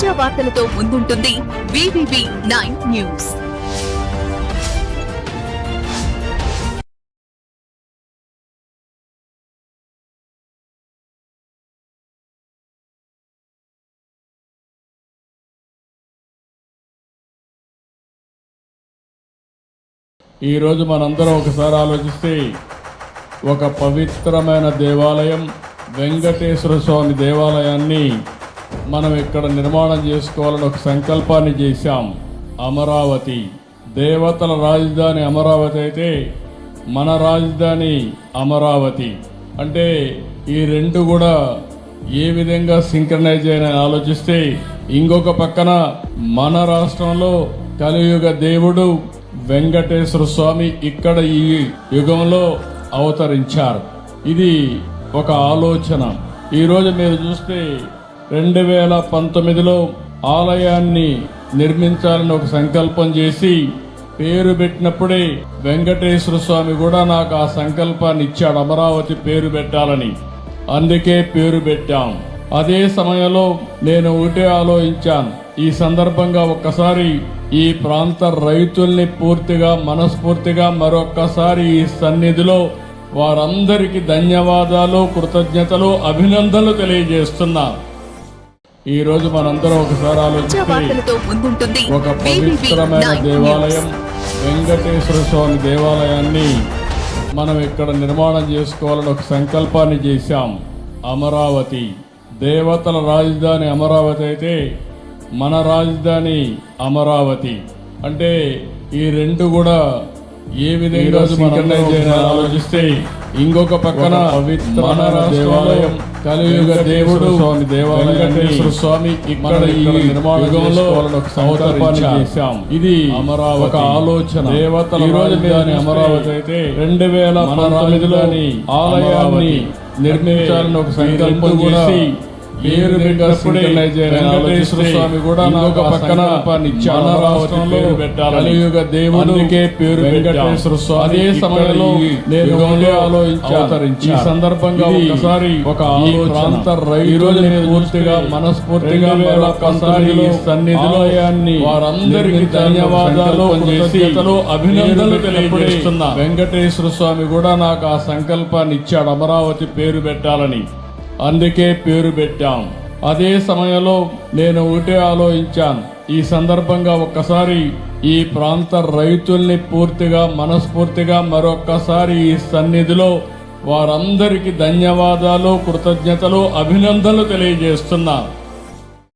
తాజా వార్తలతో ముందుంటుంది వివివి nine news. ఈరోజు మనందరం ఒకసారి ఆలోచిస్తే ఒక పవిత్రమైన దేవాలయం వెంకటేశ్వర స్వామి దేవాలయాన్ని మనం ఇక్కడ నిర్మాణం చేసుకోవాలని ఒక సంకల్పాన్ని చేశాం. అమరావతి. దేవతల రాజధాని అమరావతి అయితే మన రాజధాని అమరావతి. అంటే ఈ రెండు కూడా ఏ విధంగా సింక్రనైజ్ అయిన ఆలోచిస్తే ఇంకొక పక్కన మన రాష్ట్రంలో కలియుగ దేవుడు వెంకటేశ్వర స్వామి ఇక్కడ ఈ యుగంలో అవతరించారు. ఇది ఒక ఆలోచన. ఈరోజు మీరు చూస్తే రెండు వేల పంతొమ్మిదిలో ఆలయాన్ని నిర్మించాలని ఒక సంకల్పం చేసి పేరు పెట్టినప్పుడే వెంకటేశ్వర స్వామి కూడా నాకు ఆ సంకల్పాన్ని ఇచ్చాడు. అమరావతి పేరు పెట్టాలని. అందుకే పేరు పెట్టాం. అదే సమయంలో నేను ఒకటే ఆలోచించాను. ఈ సందర్భంగా ఒక్కసారి ఈ ప్రాంత రైతుల్ని పూర్తిగా మనస్ఫూర్తిగా మరొక్కసారి ఈ సన్నిధిలో వారందరికీ ధన్యవాదాలు కృతజ్ఞతలు అభినందనలు తెలియజేస్తున్నాను ఈ రోజు మనందరం ఒకసారి ముందుంటుంది. ఒక పవిత్రమైన దేవాలయం వెంకటేశ్వర స్వామి దేవాలయాన్ని మనం ఇక్కడ నిర్మాణం చేసుకోవాలని ఒక సంకల్పాన్ని చేశాం. అమరావతి. దేవతల రాజధాని అమరావతి అయితే మన రాజధాని అమరావతి. అంటే ఈ రెండు కూడా ఏ విధంగా ఆలోచిస్తే ఇంకొక పక్కన మన దేవాలయం కలియుగ దేవుడు స్వామి దేవాలయం స్వామి ఇక్కడ ఈ సంకల్పాన్ని చేశాం. ఇది అమరావతి ఒక ఆలోచన. దేవతల రాజధాని అమరావతి అయితే రెండు వేల పంతొమ్మిదిలోని ఆలయాన్ని నిర్మించాలని ఒక సంకల్పం చేసి పేరు వెంకటేశ్వర స్వామి కూడా ఆ పక్కన రాష్ట్రంలో కలియుగ దేవుడు అందుకే పేరు వెంకటేశ్వర స్వామి అదే సమయంలో నేను ఒకటే ఆలోచించాను ఈ సందర్భంగా ఒకసారి ఒక ప్రాంత రైతుల్ని పూర్తిగా మనస్ఫూర్తిగా ఒక్కసారి సన్నిధిలోయాన్ని వారందరికీ ధన్యవాదాలు కృతజ్ఞతలు అభినందనలు తెలియజేస్తున్నా. వెంకటేశ్వర స్వామి కూడా నాకు ఆ సంకల్పాన్ని ఇచ్చాడు అమరావతి పేరు పెట్టాలని. అందుకే పేరు పెట్టాం. అదే సమయంలో నేను ఒకటే ఆలోచించాను. ఈ సందర్భంగా ఒక్కసారి ఈ ప్రాంత రైతుల్ని పూర్తిగా మనస్ఫూర్తిగా మరొక్కసారి ఈ సన్నిధిలో వారందరికీ ధన్యవాదాలు కృతజ్ఞతలు అభినందనలు తెలియజేస్తున్నాను